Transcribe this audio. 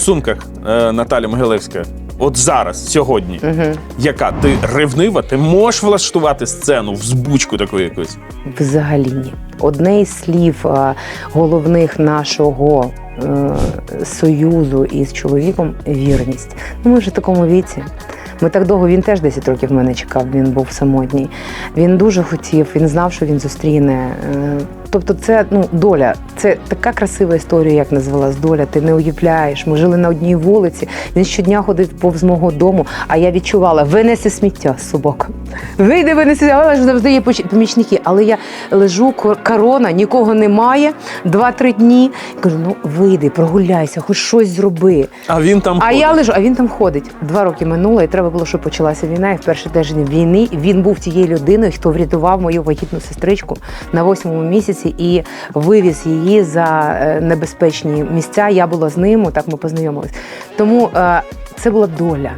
стосунках е, Наталя Могилевська, от зараз, сьогодні, яка ти ревнива, ти можеш влаштувати сцену в збучку таку якусь? Взагалі ні. Одне із слів е, головних нашого е, союзу із чоловіком вірність. Ну, ми вже в такому віці. Ми так довго він теж 10 років мене чекав. Він був самотній. Він дуже хотів, він знав, що він зустріне. Е, Тобто, це ну доля. Це така красива історія, як називалась доля. Ти не уявляєш. Ми жили на одній вулиці. Він щодня ходив повз мого дому, а я відчувала, винеси сміття з собак. Вийди, винеси, але ж завжди є помічники. Але я лежу, кор- корона, нікого немає. Два-три дні. Кажу, ну вийди, прогуляйся, хоч щось зроби. А він там А ходить. я лежу, а він там ходить. Два роки минуло, і треба було, щоб почалася війна. І в перший тиждень війни він був тією людиною, хто врятував мою вагітну сестричку на восьмому місяці і вивіз її за е, небезпечні місця. Я була з ним, так ми познайомились. Тому е, це була доля.